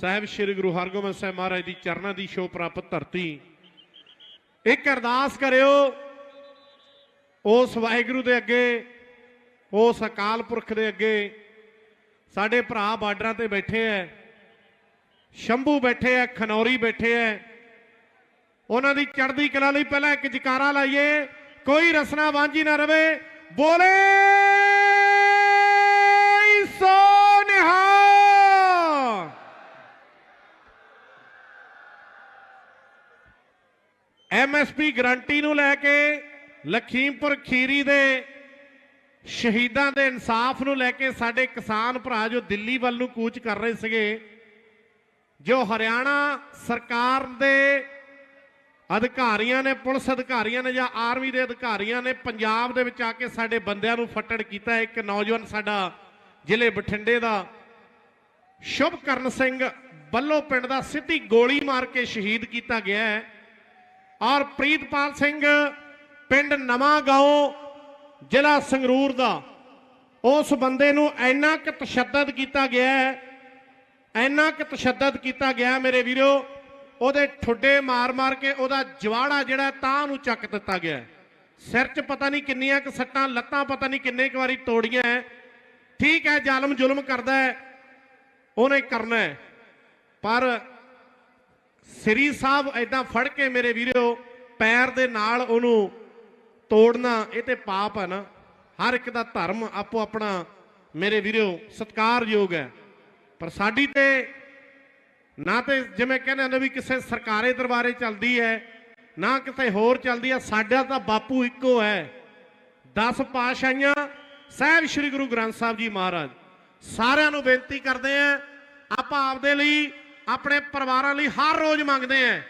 ਸਾਹਿਬ ਸ੍ਰੀ ਗੁਰੂ ਹਰਗੋਬਿੰਦ ਸਾਹਿਬ ਮਹਾਰਾਜ ਦੀ ਚਰਨਾਂ ਦੀ ਸ਼ੋਭ ਪ੍ਰਾਪਤ ਧਰਤੀ। ਇੱਕ ਅਰਦਾਸ ਕਰਿਓ, ਉਸ ਵਾਹਿਗੁਰੂ ਦੇ ਅੱਗੇ, ਉਸ ਅਕਾਲ ਪੁਰਖ ਦੇ ਅੱਗੇ, ਸਾਡੇ ਭਰਾ ਬਾਰਡਰਾਂ ਤੇ ਬੈਠੇ ਐ, ਸ਼ੰਭੂ ਬੈਠੇ ਐ, ਖਨੌਰੀ ਬੈਠੇ ਐ, ਉਹਨਾਂ ਦੀ ਚੜ੍ਹਦੀ ਕਲਾ ਲਈ ਪਹਿਲਾਂ ਇੱਕ ਜਕਾਰਾ ਲਾਈਏ, ਕੋਈ ਰਸਨਾ ਵਾਂਝੀ ਨਾ ਰਵੇ, ਬੋਲੇ ਸੋ ਨਿਹਾਲ ਐਮਐਸਪੀ ਗਰੰਟੀ ਨੂੰ ਲੈ ਕੇ ਲਖੀਮਪੁਰ ਖੀਰੀ ਦੇ ਸ਼ਹੀਦਾਂ ਦੇ ਇਨਸਾਫ ਨੂੰ ਲੈ ਕੇ ਸਾਡੇ ਕਿਸਾਨ ਭਰਾ ਜੋ ਦਿੱਲੀ ਵੱਲ ਨੂੰ ਕੂਚ ਕਰ ਰਹੇ ਸੀਗੇ, ਜੋ ਹਰਿਆਣਾ ਸਰਕਾਰ ਦੇ ਅਧਿਕਾਰੀਆਂ ਨੇ, ਪੁਲਿਸ ਅਧਿਕਾਰੀਆਂ ਨੇ ਜਾਂ ਆਰਮੀ ਦੇ ਅਧਿਕਾਰੀਆਂ ਨੇ ਪੰਜਾਬ ਦੇ ਵਿੱਚ ਆ ਕੇ ਸਾਡੇ ਬੰਦਿਆਂ ਨੂੰ ਫੱਟੜ ਕੀਤਾ। ਇੱਕ ਨੌਜਵਾਨ ਸਾਡਾ ਜ਼ਿਲ੍ਹੇ ਬਠਿੰਡੇ ਦਾ ਸ਼ੁਭਕਰਨ ਸਿੰਘ ਬੱਲੋ ਪਿੰਡ ਦਾ ਸਿੱਧੀ ਗੋਲੀ ਮਾਰ ਕੇ ਸ਼ਹੀਦ ਕੀਤਾ ਗਿਆ ਹੈ। ਔਰ ਪ੍ਰੀਤਪਾਲ ਸਿੰਘ ਪਿੰਡ ਨਵਾਂ ਗਾਉ ਜ਼ਿਲ੍ਹਾ ਸੰਗਰੂਰ ਦਾ। ਉਸ ਬੰਦੇ ਨੂੰ ਇੰਨਾ ਕਿ ਤਸ਼ੱਦਦ ਕੀਤਾ ਗਿਆ ਹੈ, ਇੰਨਾ ਕਿ ਤਸ਼ੱਦਦ ਕੀਤਾ ਗਿਆ ਮੇਰੇ ਵੀਰੋ, ਉਹਦੇ ਠੁੱਡੇ ਮਾਰ-ਮਾਰ ਕੇ ਉਹਦਾ ਜਵਾੜਾ ਜਿਹੜਾ ਤਾਂ ਨੂੰ ਚੱਕ ਦਿੱਤਾ ਗਿਆ ਸਿਰ 'ਚ ਪਤਾ ਨਹੀਂ ਕਿੰਨੀਆਂ ਕਿ ਸੱਟਾਂ, ਲੱਤਾਂ ਪਤਾ ਨਹੀਂ ਕਿੰਨੇ ਕੁ ਵਾਰੀ ਤੋੜੀਆਂ ਠੀਕ ਹੈ, ਜ਼ਾਲਮ ਜ਼ੁਲਮ ਕਰਦਾ ਹੈ, ਉਹਨੇ ਕਰਨਾ ਹੈ। ਪਰ ਸ੍ਰੀ ਸਾਹਿਬ ਐਦਾਂ ਫੜ ਕੇ ਮੇਰੇ ਵੀਰੋ ਪੈਰ ਦੇ ਨਾਲ ਉਹਨੂੰ ਤੋੜਨਾ, ਇਹ ਤੇ ਪਾਪ ਹੈ ਨਾ। ਹਰ ਇੱਕ ਦਾ ਧਰਮ ਆਪੋ ਆਪਣਾ ਮੇਰੇ ਵੀਰੋ ਸਤਿਕਾਰਯੋਗ ਹੈ। ਪਰ ਸਾਡੀ ਤੇ ਨਾ ਤੇ ਜਿਵੇਂ ਕਹਿੰਦੇ ਹੁੰਦੇ ਵੀ ਕਿਸੇ ਸਰਕਾਰੇ ਦਰਬਾਰੇ ਚੱਲਦੀ ਹੈ, ਨਾ ਕਿਸੇ ਹੋਰ ਚੱਲਦੀ ਹੈ, ਸਾਡਾ ਤਾਂ ਬਾਪੂ ਇੱਕੋ ਹੈ। 10 ਪਾਸ਼ਾਈਆਂ ਸਾਹਿਬ ਸ੍ਰੀ ਗੁਰੂ ਗ੍ਰੰਥ ਸਾਹਿਬ ਜੀ ਮਹਾਰਾਜ, ਸਾਰਿਆਂ ਨੂੰ ਬੇਨਤੀ ਕਰਦੇ ਆ ਆਪਾਂ ਆਪਦੇ ਲਈ ਆਪਣੇ ਪਰਿਵਾਰਾਂ ਲਈ ਹਰ ਰੋਜ਼ ਮੰਗਦੇ ਆ।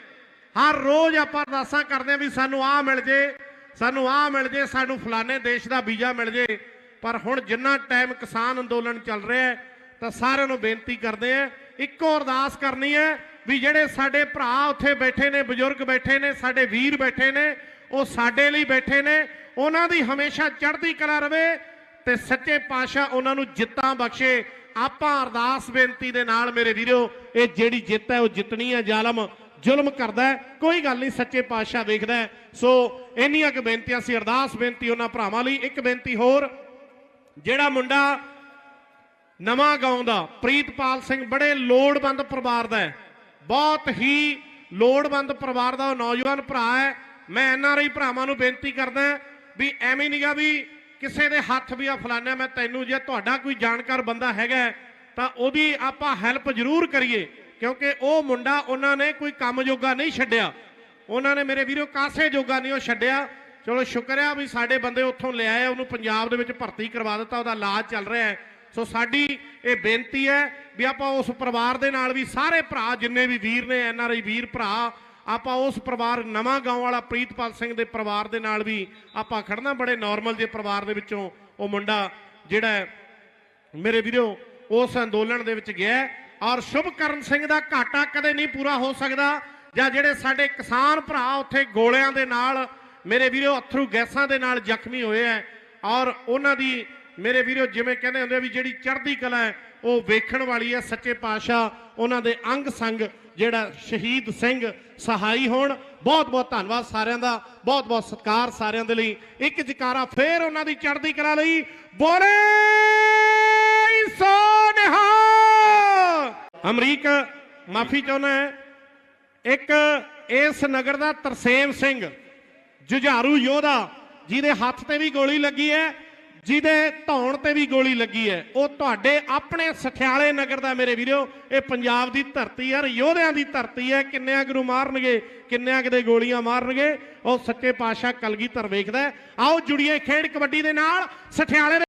ਹਰ ਰੋਜ਼ ਆਪਾਂ ਅਰਦਾਸਾਂ ਕਰਦੇ ਆ ਵੀ ਸਾਨੂੰ ਆਹ ਮਿਲ ਜੇ, ਸਾਨੂੰ ਆਹ ਮਿਲ ਜੇ, ਸਾਨੂੰ ਫਲਾਣੇ ਦੇਸ਼ ਦਾ ਵੀਜ਼ਾ ਮਿਲ ਜੇ। ਪਰ ਹੁਣ ਜਿੰਨਾ ਟਾਈਮ ਕਿਸਾਨ ਅੰਦੋਲਨ ਚੱਲ ਰਿਹਾ ਹੈ, ਤਾਂ ਸਾਰਿਆਂ ਨੂੰ ਬੇਨਤੀ ਕਰਦੇ ਆ, ਇੱਕੋ ਅਰਦਾਸ ਕਰਨੀ ਹੈ ਵੀ ਜਿਹੜੇ ਸਾਡੇ ਭਰਾ ਉੱਥੇ ਬੈਠੇ ਨੇ, ਬਜ਼ੁਰਗ ਬੈਠੇ ਨੇ, ਸਾਡੇ ਵੀਰ ਬੈਠੇ ਨੇ, ਉਹ ਸਾਡੇ ਲਈ ਬੈਠੇ ਨੇ, ਉਹਨਾਂ ਦੀ ਹਮੇਸ਼ਾ ਚੜ੍ਹਦੀ ਕਲਾ ਰਵੇ ਤੇ ਸੱਚੇ ਪਾਤਸ਼ਾਹ ਉਹਨਾਂ ਨੂੰ ਜਿੱਤਾਂ ਬਖਸ਼ੇ। ਆਪਾਂ ਅਰਦਾਸ ਬੇਨਤੀ ਦੇ ਨਾਲ ਮੇਰੇ ਵੀਰੋ, ਇਹ ਜਿਹੜੀ ਜਿੱਤ ਹੈ ਉਹ ਜਿੱਤਣੀ ਹੈ, ਜ਼ਾਲਮ ਜ਼ੁਲਮ ਕਰਦਾ ਕੋਈ ਗੱਲ ਨਹੀਂ, ਸੱਚੇ ਪਾਤਸ਼ਾਹ ਵੇਖਦਾ ਸੋ ਇੰਨੀਆਂ ਕੁ ਬੇਨਤੀਆਂ ਸੀ, ਅਰਦਾਸ ਬੇਨਤੀ ਉਹਨਾਂ ਭਰਾਵਾਂ ਲਈ। ਇੱਕ ਬੇਨਤੀ ਹੋਰ, ਜਿਹੜਾ ਮੁੰਡਾ ਨਵਾਂ ਗਾਉਂਦਾ, ਪ੍ਰੀਤਪਾਲ ਸਿੰਘ ਬੜੇ ਲੋੜਵੰਦ ਪਰਿਵਾਰ ਦਾ ਹੈ। ਬਹੁਤ ਹੀ ਲੋੜਵੰਦ ਪਰਿਵਾਰ ਦਾ ਉਹ ਨੌਜਵਾਨ ਭਰਾ ਹੈ। ਮੈਂ ਐਨਆਰਆਈ ਭਰਾਵਾਂ ਨੂੰ ਬੇਨਤੀ ਕਰਦਾ ਵੀ ਐਵੇਂ ਨਹੀਂਗਾ ਵੀ ਕਿਸੇ ਦੇ ਹੱਥ ਵੀ ਆ ਫਲਾਣਾ ਮੈਂ ਤੈਨੂੰ ਜੇ ਤੁਹਾਡਾ ਕੋਈ ਜਾਣਕਾਰ ਬੰਦਾ ਹੈਗਾ ਤਾਂ ਉਹਦੀ ਆਪਾਂ ਹੈਲਪ ਜ਼ਰੂਰ ਕਰੀਏ, ਕਿਉਂਕਿ ਉਹ ਮੁੰਡਾ ਉਹਨਾਂ ਨੇ ਕੋਈ ਕੰਮ ਜੋਗਾ ਨਹੀਂ ਛੱਡਿਆ। ਉਹਨਾਂ ਨੇ ਮੇਰੇ ਵੀਰੋ ਕਾਸੇ ਜੋਗਾ ਨਹੀਂ ਉਹ ਛੱਡਿਆ। ਚਲੋ ਸ਼ੁਕਰ ਆ ਵੀ ਸਾਡੇ ਬੰਦੇ ਉੱਥੋਂ ਲਿਆਏ ਉਹਨੂੰ ਪੰਜਾਬ ਦੇ ਵਿੱਚ ਭਰਤੀ ਕਰਵਾ ਦਿੱਤਾ, ਉਹਦਾ ਇਲਾਜ ਚੱਲ ਰਿਹਾ ਹੈ। ਸੋ ਸਾਡੀ ਇਹ ਬੇਨਤੀ ਹੈ ਵੀ ਆਪਾਂ ਉਸ ਪਰਿਵਾਰ ਦੇ ਨਾਲ ਵੀ ਸਾਰੇ ਭਰਾ, ਜਿੰਨੇ ਵੀ ਵੀਰ ਨੇ, ਐਨ ਆਰ ਆਈ ਵੀਰ, ਭਰਾ ਆਪਾਂ ਉਸ ਪਰਿਵਾਰ, ਨਵਾਂ ਗਾਉਂ ਵਾਲਾ ਪ੍ਰੀਤਪਾਲ ਸਿੰਘ ਦੇ ਪਰਿਵਾਰ ਦੇ ਨਾਲ ਵੀ ਆਪਾਂ ਖੜਨਾ ਬੜੇ ਨਾਰਮਲ ਜਿਹੇ ਪਰਿਵਾਰ ਦੇ ਵਿੱਚੋਂ ਉਹ ਮੁੰਡਾ ਜਿਹੜਾ ਮੇਰੇ ਵੀਰੋ, ਉਸ ਅੰਦੋਲਨ ਦੇ ਵਿੱਚ ਗਿਆ ਔਰ ਸ਼ੁਭਕਰਨ ਸਿੰਘ ਦਾ ਘਾਟਾ ਕਦੇ ਨਹੀਂ ਪੂਰਾ ਹੋ ਸਕਦਾ ਜਾਂ ਜਿਹੜੇ ਸਾਡੇ ਕਿਸਾਨ ਭਰਾ ਉੱਥੇ ਗੋਲਿਆਂ ਦੇ ਨਾਲ, ਮੇਰੇ ਵੀਰੋ, ਅਥਰੂ ਗੈਸਾਂ ਦੇ ਨਾਲ ਜ਼ਖਮੀ ਹੋਏ ਐ ਔਰ ਉਹਨਾਂ ਦੀ, ਮੇਰੇ ਵੀਰੋ, ਜਿਵੇਂ ਕਹਿੰਦੇ ਹੁੰਦੇ ਵੀ ਜਿਹੜੀ ਚੜ੍ਹਦੀ ਕਲਾ ਹੈ, ਉਹ ਵੇਖਣ ਵਾਲੀ ਹੈ, ਸੱਚੇ ਪਾਤਸ਼ਾਹ ਉਹਨਾਂ ਦੇ ਅੰਗ ਸੰਗ ਜਿਹੜਾ ਸ਼ਹੀਦ ਸਿੰਘ ਸਹਾਈ ਹੋਣ ਬਹੁਤ ਬਹੁਤ ਧੰਨਵਾਦ ਸਾਰਿਆਂ ਦਾ ਬਹੁਤ ਬਹੁਤ ਸਤਿਕਾਰ ਸਾਰਿਆਂ ਦੇ ਲਈ। ਇੱਕ ਜਕਾਰਾ ਫੇਰ ਉਹਨਾਂ ਦੀ ਚੜ੍ਹਦੀ ਕਲਾ ਲਈ ਬੋਲੇ ਸੋ ਅਮਰੀਕ, ਮਾਫੀ ਚਾਹੁੰਦਾ ਹੈ। ਇੱਕ ਇਸ ਨਗਰ ਦਾ ਤਰਸੇਮ ਸਿੰਘ, ਜੁਝਾਰੂ ਯੋਧਾ, ਜਿਹਦੇ ਹੱਥ ਤੇ ਵੀ ਗੋਲੀ ਲੱਗੀ ਹੈ। ਜਿਹਦੇ ਧੌਣ ਤੇ ਵੀ ਗੋਲੀ ਲੱਗੀ ਹੈ, ਉਹ ਤੁਹਾਡੇ ਆਪਣੇ ਸਖਿਆਲੇ ਨਗਰ ਦਾ ਮੇਰੇ ਵੀਰੋ, ਇਹ ਪੰਜਾਬ ਦੀ ਧਰਤੀ ਹੈ ਯੋਧਿਆਂ ਦੀ ਧਰਤੀ ਹੈ। ਕਿੰਨਿਆਂ ਗੁਰੂ ਮਾਰਨਗੇ, ਕਿੰਨਿਆਂ ਕਿਤੇ ਗੋਲੀਆਂ ਮਾਰਨਗੇ, ਉਹ ਸੱਚੇ ਪਾਤਸ਼ਾਹ ਕਲਗੀਧਰ ਵੇਖਦਾ ਆਓ ਜੁੜੀਏ ਖੇਡ ਕਬੱਡੀ ਦੇ ਨਾਲ, ਸਖਿਆਲੇ